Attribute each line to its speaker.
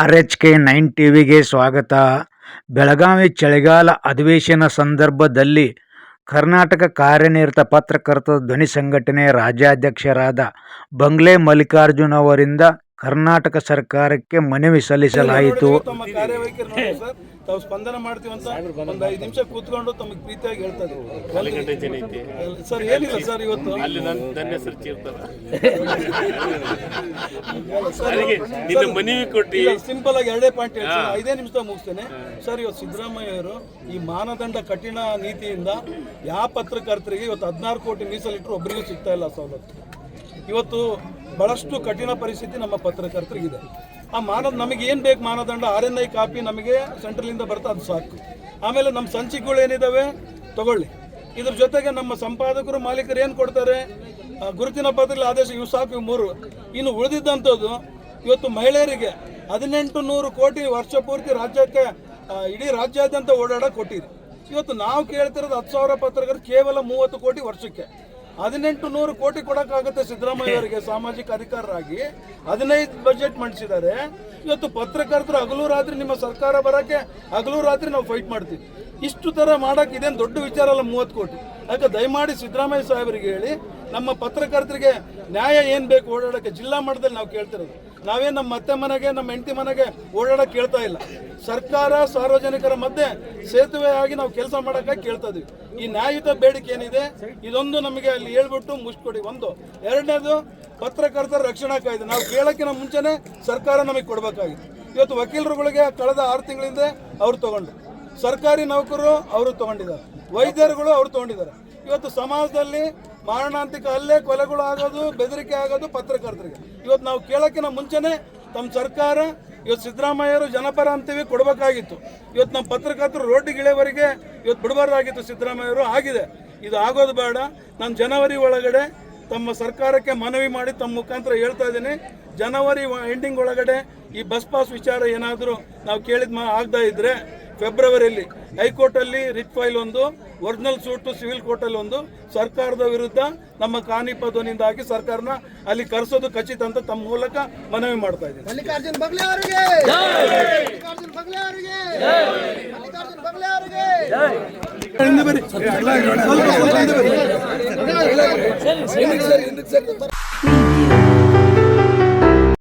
Speaker 1: R H K nine ಟಿವಿಗೆ ಸ್ವಾಗತ. ಬೆಳಗಾವಿ ಚಳಿಗಾಲ ಅಧಿವೇಶನ ಸಂದರ್ಭದಲ್ಲಿ ಕರ್ನಾಟಕ ಕಾರ್ಯನಿರತ ಪತ್ರಕರ್ತ ಧ್ವನಿ ಸಂಘಟನೆ ರಾಜ್ಯಾಧ್ಯಕ್ಷರಾದ ಬಂಗ್ಲೆ ಮಲ್ಲಿಕಾರ್ಜುನ್ ಅವರಿಂದ ಕರ್ನಾಟಕ ಸರ್ಕಾರಕ್ಕೆ ಮನವಿ ಸಲ್ಲಿಸಲಾಯಿತು.
Speaker 2: ತಾವು ಸ್ಪಂದನ ಮಾಡ್ತೀವಿ ಅಂತ ಒಂದು ಐದು ನಿಮಿಷ ಕೂತ್ಕೊಂಡು ತಮಗೆ ಪ್ರೀತಿಯಾಗಿ ಹೇಳ್ತಾರೆ ಸರ್ ಏನಿಲ್ಲ ಸರ್ ಇವತ್ತು?
Speaker 3: ಅಲ್ಲಿ ನನ್ನ ಹೆಸರು ನಿನ್ನ ಮನವಿ ಕೊಟ್ಟು
Speaker 2: ಸಿಂಪಲ್ ಆಗಿ ಎರಡೇ ಪಾಯಿಂಟ್ ಐದೇ ನಿಮಿಷ ಮುಗಿಸ್ತೇನೆ. ಸರ್ ಇವತ್ತು ಸಿದ್ದರಾಮಯ್ಯ ಅವರು ಈ ಮಾನದಂಡ ಕಠಿಣ ನೀತಿಯಿಂದ ಯಾವ ಪತ್ರಕರ್ತರಿಗೆ ಇವತ್ತು ಹದಿನಾರು ಕೋಟಿ ಮೀಸಲಿಟ್ಟರು ಒಬ್ಬರಿಗೂ ಸಿಗ್ತಾ ಇಲ್ಲ ಸವಲತ್ತು. ಇವತ್ತು ಬಹಳಷ್ಟು ಕಠಿಣ ಪರಿಸ್ಥಿತಿ ನಮ್ಮ ಪತ್ರಕರ್ತರಿಗಿದೆ. ಆ ಮಾನದ ನಮಗೆ ಏನು ಬೇಕು ಮಾನದಂಡ? ಆರ್ ಎನ್ ಐ ಕಾಪಿ ನಮಗೆ ಸೆಂಟ್ರಲಿಂದ ಬರ್ತಾ ಅದು ಸಾಕು. ಆಮೇಲೆ ನಮ್ಮ ಸಂಚಿಕೆಗಳು ಏನಿದಾವೆ? ತಗೊಳ್ಳಿ. ಇದ್ರ ಜೊತೆಗೆ ನಮ್ಮ ಸಂಪಾದಕರು ಮಾಲೀಕರು ಏನು ಕೊಡ್ತಾರೆ? ಗುರುತಿನ ಪತ್ರದಲ್ಲಿ ಆದೇಶ ಇವು ಸಾಕು ಇವು ಮೂರು. ಇನ್ನು ಉಳಿದಿದ್ದಂಥದ್ದು ಇವತ್ತು ಮಹಿಳೆಯರಿಗೆ ಹದಿನೆಂಟು ನೂರು ಕೋಟಿ ವರ್ಷ ಪೂರ್ತಿ ರಾಜ್ಯಕ್ಕೆ ಇಡೀ ರಾಜ್ಯಾದ್ಯಂತ ಓಡಾಡ ಕೊಟ್ಟಿದೆ. ಇವತ್ತು ನಾವು ಕೇಳ್ತಿರೋದು ಹತ್ತು ಸಾವಿರ ಪತ್ರಕರ್ತರು ಕೇವಲ ಮೂವತ್ತು ಕೋಟಿ ವರ್ಷಕ್ಕೆ. ಹದಿನೆಂಟು ನೂರು ಕೋಟಿ ಕೊಡೋಕ್ಕಾಗುತ್ತೆ ಸಿದ್ದರಾಮಯ್ಯ ಅವರಿಗೆ ಸಾಮಾಜಿಕ ಅಧಿಕಾರರಾಗಿ. ಹದಿನೈದು ಬಜೆಟ್ ಮಂಡಿಸಿದ್ದಾರೆ. ಇವತ್ತು ಪತ್ರಕರ್ತರು ಹಗಲು ರಾತ್ರಿ ನಿಮ್ಮ ಸರ್ಕಾರ ಬರೋಕ್ಕೆ ಹಗಲು ರಾತ್ರಿ ನಾವು ಫೈಟ್ ಮಾಡ್ತೀವಿ. ಇಷ್ಟು ತರ ಮಾಡೋಕ್ಕೆ ಇದೇನು ದೊಡ್ಡ ವಿಚಾರ ಅಲ್ಲ ಮೂವತ್ತು ಕೋಟಿ. ಯಾಕೆ ದಯಮಾಡಿ ಸಿದ್ದರಾಮಯ್ಯ ಸಾಹೇಬರಿಗೆ ಹೇಳಿ ನಮ್ಮ ಪತ್ರಕರ್ತರಿಗೆ ನ್ಯಾಯ ಏನ್ ಬೇಕು ಓಡಾಡಕ್ಕೆ ಜಿಲ್ಲಾ ಮಟ್ಟದಲ್ಲಿ ನಾವು ಕೇಳ್ತಿರೋದು. ನಾವೇ ನಮ್ಮ ಅತ್ತೆ ಮನೆಗೆ, ನಮ್ಮ ಹೆಂಡತಿ ಮನೆಗೆ ಓಡಾಡಕ್ ಕೇಳ್ತಾ ಇಲ್ಲ. ಸರ್ಕಾರ ಸಾರ್ವಜನಿಕರ ಮಧ್ಯೆ ಸೇತುವೆ ಆಗಿ ನಾವು ಕೆಲಸ ಮಾಡೋಕೆ ಕೇಳ್ತಾ ಇದೀವಿ. ಈ ನ್ಯಾಯಯುತ ಬೇಡಿಕೆ ಏನಿದೆ, ಇದೊಂದು ನಮಗೆ ಅಲ್ಲಿ ಹೇಳ್ಬಿಟ್ಟು ಮುಚ್ಚಿಕೊಡಿ ಒಂದು. ಎರಡನೇದು, ಪತ್ರಕರ್ತರ ರಕ್ಷಣಾ ಕಾಯ್ದೆ. ನಾವು ಕೇಳೋಕ್ಕಿಂತ ಮುಂಚೆನೆ ಸರ್ಕಾರ ನಮಗೆ ಕೊಡಬೇಕಾಗಿತ್ತು ಇವತ್ತು ವಕೀಲರುಗಳಿಗೆ ಕಳೆದ ಆರು ತಿಂಗಳಿಂದ ಅವ್ರು ತಗೊಂಡು ಸರ್ಕಾರಿ ನೌಕರರು ಅವರು ತಗೊಂಡಿದ್ದಾರೆ. ವೈದ್ಯರುಗಳು ಅವರು ತಗೊಂಡಿದ್ದಾರೆ. ಇವತ್ತು ಸಮಾಜದಲ್ಲಿ ಮಾರಣಾಂತಿಕ ಹಲ್ಲೆ, ಕೊಲೆಗಳು ಆಗೋದು, ಬೆದರಿಕೆ ಆಗೋದು ಪತ್ರಕರ್ತರಿಗೆ. ಇವತ್ತು ನಾವು ಕೇಳೋಕ್ಕಿಂತ ಮುಂಚೆನೆ ತಮ್ಮ ಸರ್ಕಾರ, ಇವತ್ತು ಸಿದ್ದರಾಮಯ್ಯರು ಜನಪರ ಅಂತೀವಿ, ಕೊಡಬೇಕಾಗಿತ್ತು. ಇವತ್ತು ನಮ್ಮ ಪತ್ರಕರ್ತರು ರೋಡ್ಗಿಳೆವರೆಗೆ ಇಳೆವರೆಗೆ ಇವತ್ತು ಬಿಡಬಾರ್ದಾಗಿತ್ತು ಸಿದ್ದರಾಮಯ್ಯರು, ಆಗಿದೆ. ಇದು ಆಗೋದು ಬೇಡ. ನಾನು ಜನವರಿ ಒಳಗಡೆ ತಮ್ಮ ಸರ್ಕಾರಕ್ಕೆ ಮನವಿ ಮಾಡಿ ತಮ್ಮ ಮುಖಾಂತರ ಹೇಳ್ತಾ ಇದ್ದೀನಿ. ಜನವರಿ ಎಂಡಿಂಗ್ ಒಳಗಡೆ ಈ ಬಸ್ ಪಾಸ್ ವಿಚಾರ ಏನಾದರೂ ನಾವು ಕೇಳಿದ ಮಾ ಆಗದ ಇದ್ರೆ ಫೆಬ್ರವರಿಯಲ್ಲಿ ಹೈಕೋರ್ಟಲ್ಲಿ ರಿಟ್ ಫೈಲ್ ಒಂದು ಒರಿಜಿನಲ್ ಸೂಟು ಸಿವಿಲ್ ಕೋರ್ಟಲ್ಲಿ ಒಂದು ಸರ್ಕಾರದ ವಿರುದ್ಧ ನಮ್ಮ ಕಾನಿಪ ಧ್ವನಿಯಿಂದ ಹಾಕಿ ಸರ್ಕಾರನ ಅಲ್ಲಿ ಕರೆಸೋದು ಖಚಿತ ಅಂತ ತಮ್ಮ ಮೂಲಕ ಮನವಿ ಮಾಡ್ತಾ ಇದ್ದೀನಿ
Speaker 4: ಮಲ್ಲಿಕಾರ್ಜುನ್ ಬಗ್ಲೆ ಅವರಿಗೆ ಮಲ್ಲಿಕಾರ್ಜುನ್ ಬಗ್ಲೆ ಅವರಿಗೆ ಮಲ್ಲಿಕಾರ್ಜುನ್ ಬಗ್ಲೆ ಅವರಿಗೆ
Speaker 2: ಹಿಂದೆ ಬರ್ರಿ. ಸ್ವಲ್ಪ ಸ್ವಲ್ಪ ಹಿಂದೆ ಬರ್ರಿ.